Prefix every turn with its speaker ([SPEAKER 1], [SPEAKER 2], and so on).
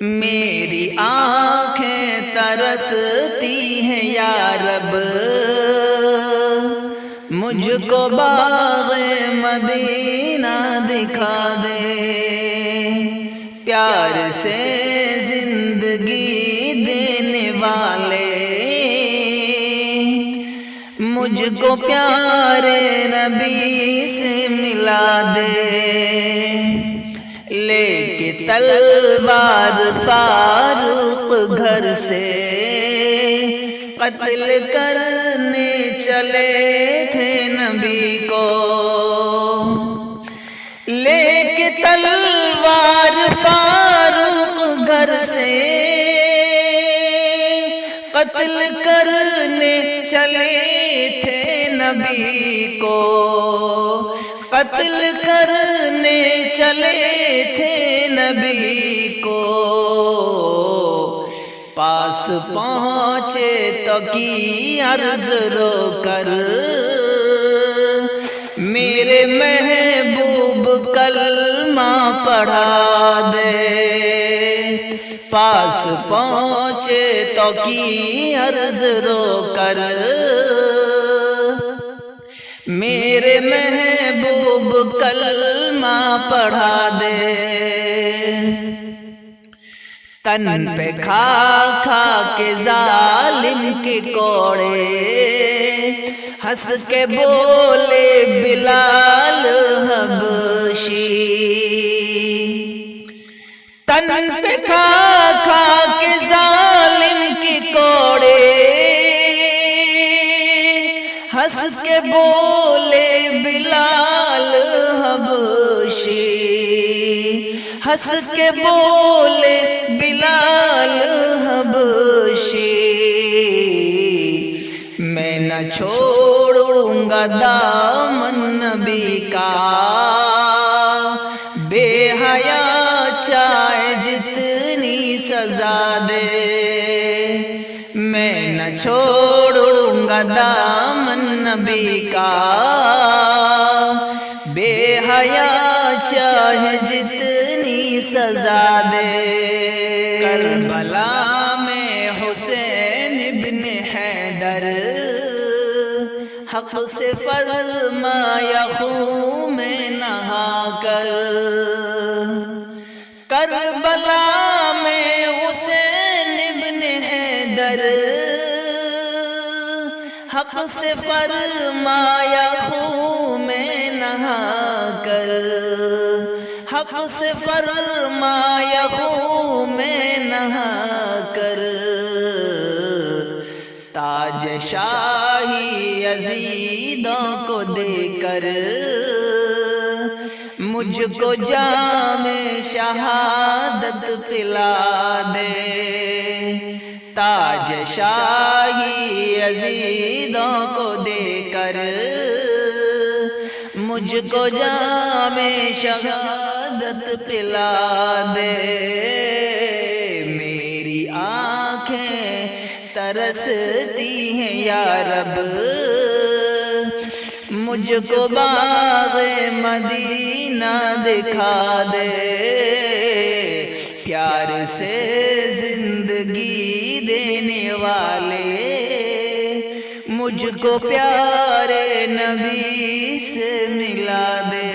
[SPEAKER 1] میری آنکھیں ترستی ہیں یا رب۔ مجھ کو باغ مدینہ دکھا دے۔ پیار سے زندگی دینے والے۔ مجھ کو پیارے نبی سے ملا دے۔ لے کے تلوار فاروق گھر سے قتل کرنے چلے تھے نبی کو۔ لے کے تلوار فاروق گھر سے قتل کرنے چلے تھے نبی کو۔ قتل کرنے چلے تھے نبی کو۔ پاس پہنچے تو کی عرض رو کر۔ میرے محبوب کلمہ پڑھا دے۔ پاس پہنچے تو کی عرض رو کر۔ میرے محبوب کلمہ پڑھا دے۔ تن پہ کھا کھا کے ظالم کے کوڑے، ہنس کے بولے بلال حبشی۔ تن پہ کھا کھا کے ظالم ہنس کے بولے بلال حبشی۔ ہنس کے بولے بلال حبشی۔ میں نہ چھوڑوں گا دامن نبی کا۔ بے حیا چاہے جتنی سزا دے۔ میں نہ چھوڑوں گا دامن نبی کا بے حیا چاہے جتنی سزا دے۔ کربلا میں حسین ابن حیدر حق سے فرمایا خون میں نہا کر۔ کربلا میں حسین ابن حیدر حق سے فرمایا خون میں نہا کر۔ حق سے فرمایا خون میں نہا کر۔ تاج شاہی یزیدوں کو دے کر۔ مجھ کو جام شہادت پلا دے۔ تاج شاہی یزیدوں کو دے کر مجھ کو جام شہادت پلا دے۔ میری آنکھیں ترستی ہیں یا رب۔ مجھ کو باغ مدینہ دکھا دے۔ پیار سے زندگی والے مجھ کو پیارے نبی سے ملا دے۔